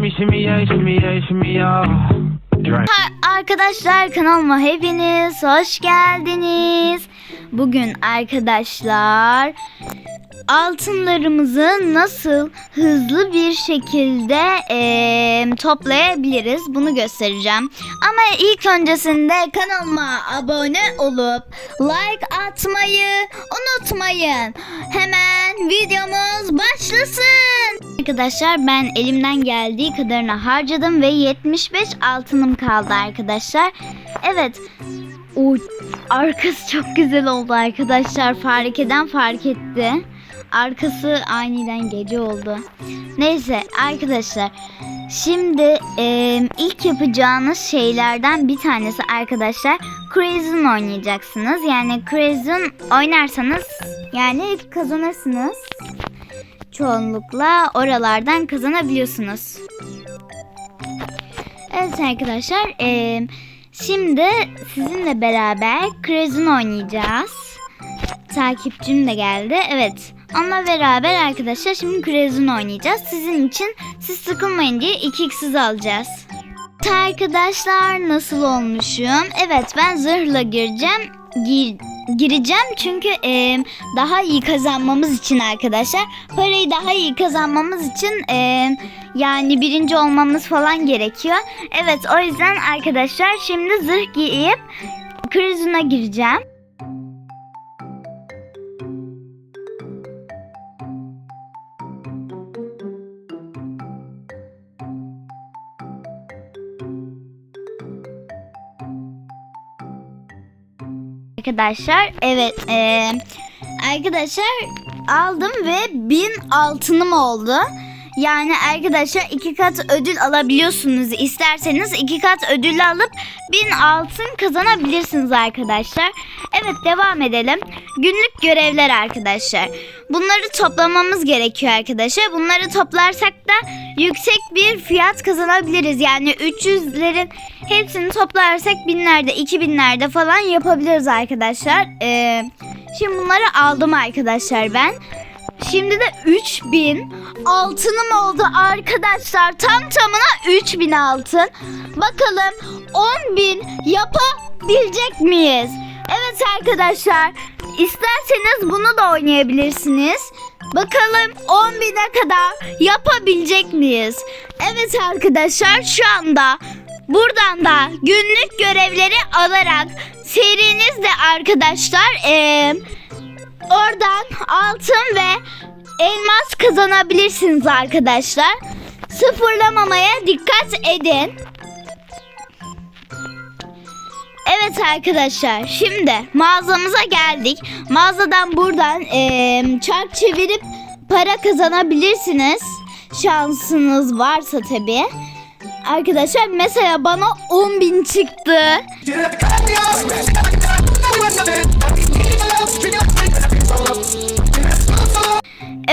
shimmy, shimmy, yeah, shimmy, yeah, shimmy, yeah. Drink. Arkadaşlar kanalıma hepiniz hoş geldiniz. Bugün arkadaşlar altınlarımızı nasıl hızlı bir şekilde eee, toplayabiliriz bunu göstereceğim. Ama ilk öncesinde kanalıma abone olup like atmayı unutmayın. Hemen videomuz başlasın. Arkadaşlar ben elimden geldiği kadarını harcadım ve 75 altınım kaldı arkadaşlar. Evet. O arkası çok güzel oldu arkadaşlar. Fark eden fark etti. Arkası aniden gece oldu. Neyse arkadaşlar. Şimdi e, ilk yapacağınız şeylerden bir tanesi arkadaşlar Crazy'nin oynayacaksınız. Yani Crazy'nin oynarsanız yani kazanırsınız. Çoğunlukla oralardan kazanabiliyorsunuz. Evet arkadaşlar e, şimdi sizinle beraber Crazy'nin oynayacağız. Takipçim de geldi. Evet. Onunla beraber arkadaşlar şimdi Crazy'nin oynayacağız. Sizin için siz sıkılmayın diye 2x'iz alacağız. Arkadaşlar nasıl olmuşum? Evet ben zırhla gireceğim. Gir, gireceğim çünkü e, daha iyi kazanmamız için arkadaşlar. Parayı daha iyi kazanmamız için e, yani birinci olmamız falan gerekiyor. Evet o yüzden arkadaşlar şimdi zırh giyip krizine gireceğim. Arkadaşlar evet eee, arkadaşlar aldım ve 1000 altınım oldu. Yani arkadaşlar iki kat ödül alabiliyorsunuz. İsterseniz iki kat ödül alıp 1000 altın kazanabilirsiniz arkadaşlar. Evet devam edelim. Günlük görevler arkadaşlar. Bunları toplamamız gerekiyor arkadaşlar. Bunları toplarsak da yüksek bir fiyat kazanabiliriz. Yani 300'lerin hepsini toplarsak binlerde, 2000'lerde falan yapabiliriz arkadaşlar. Ee, şimdi bunları aldım arkadaşlar ben. Şimdi de 3000 altınım oldu arkadaşlar. Tam tamına 3000 altın. Bakalım 10.000 yapabilecek miyiz? Evet arkadaşlar. isterseniz bunu da oynayabilirsiniz. Bakalım 10.000'e kadar yapabilecek miyiz? Evet arkadaşlar şu anda buradan da günlük görevleri alarak serinizde arkadaşlar eee Oradan altın ve elmas kazanabilirsiniz arkadaşlar. Sıfırlamamaya dikkat edin. Evet arkadaşlar şimdi mağazamıza geldik. Mağazadan buradan eee, çark çevirip para kazanabilirsiniz. Şansınız varsa tabi. Arkadaşlar mesela bana 10.000 çıktı.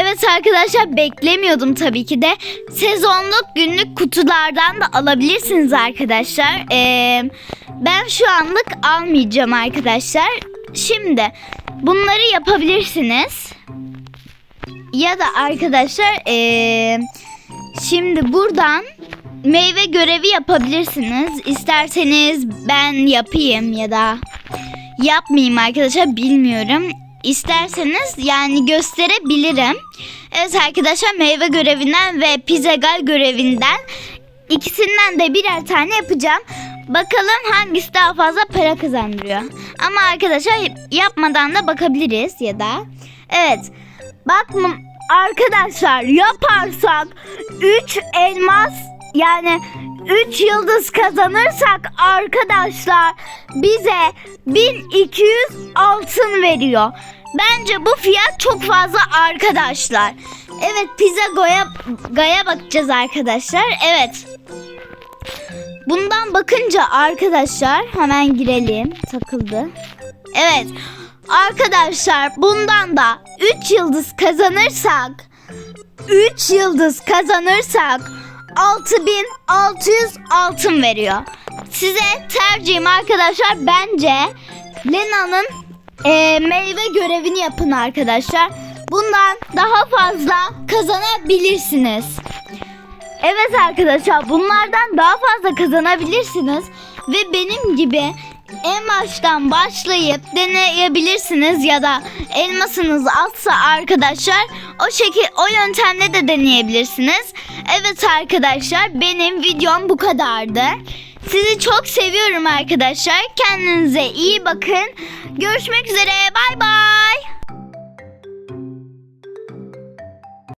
Evet arkadaşlar beklemiyordum tabii ki de. Sezonluk günlük kutulardan da alabilirsiniz arkadaşlar. Ee, ben şu anlık almayacağım arkadaşlar. Şimdi bunları yapabilirsiniz. Ya da arkadaşlar ee, şimdi buradan meyve görevi yapabilirsiniz. İsterseniz ben yapayım ya da yapmayayım arkadaşlar bilmiyorum. İsterseniz yani gösterebilirim. Evet arkadaşlar meyve görevinden ve pizzagal görevinden ikisinden de birer tane yapacağım. Bakalım hangisi daha fazla para kazandırıyor. Ama arkadaşlar yapmadan da bakabiliriz ya da. Evet. Bak arkadaşlar yaparsak 3 elmas yani 3 yıldız kazanırsak arkadaşlar bize 1200 altın veriyor. Bence bu fiyat çok fazla arkadaşlar. Evet pizza goya, gaya bakacağız arkadaşlar. Evet. Bundan bakınca arkadaşlar hemen girelim. Takıldı. Evet. Arkadaşlar bundan da 3 yıldız kazanırsak 3 yıldız kazanırsak 6600 altın veriyor. Size tercihim arkadaşlar bence Lena'nın e, meyve görevini yapın arkadaşlar. Bundan daha fazla kazanabilirsiniz. Evet arkadaşlar bunlardan daha fazla kazanabilirsiniz ve benim gibi en baştan başlayıp deneyebilirsiniz ya da elmasınız azsa arkadaşlar o şekil o yöntemle de deneyebilirsiniz. Evet arkadaşlar benim videom bu kadardı. Sizi çok seviyorum arkadaşlar. Kendinize iyi bakın. Görüşmek üzere. Bay bay.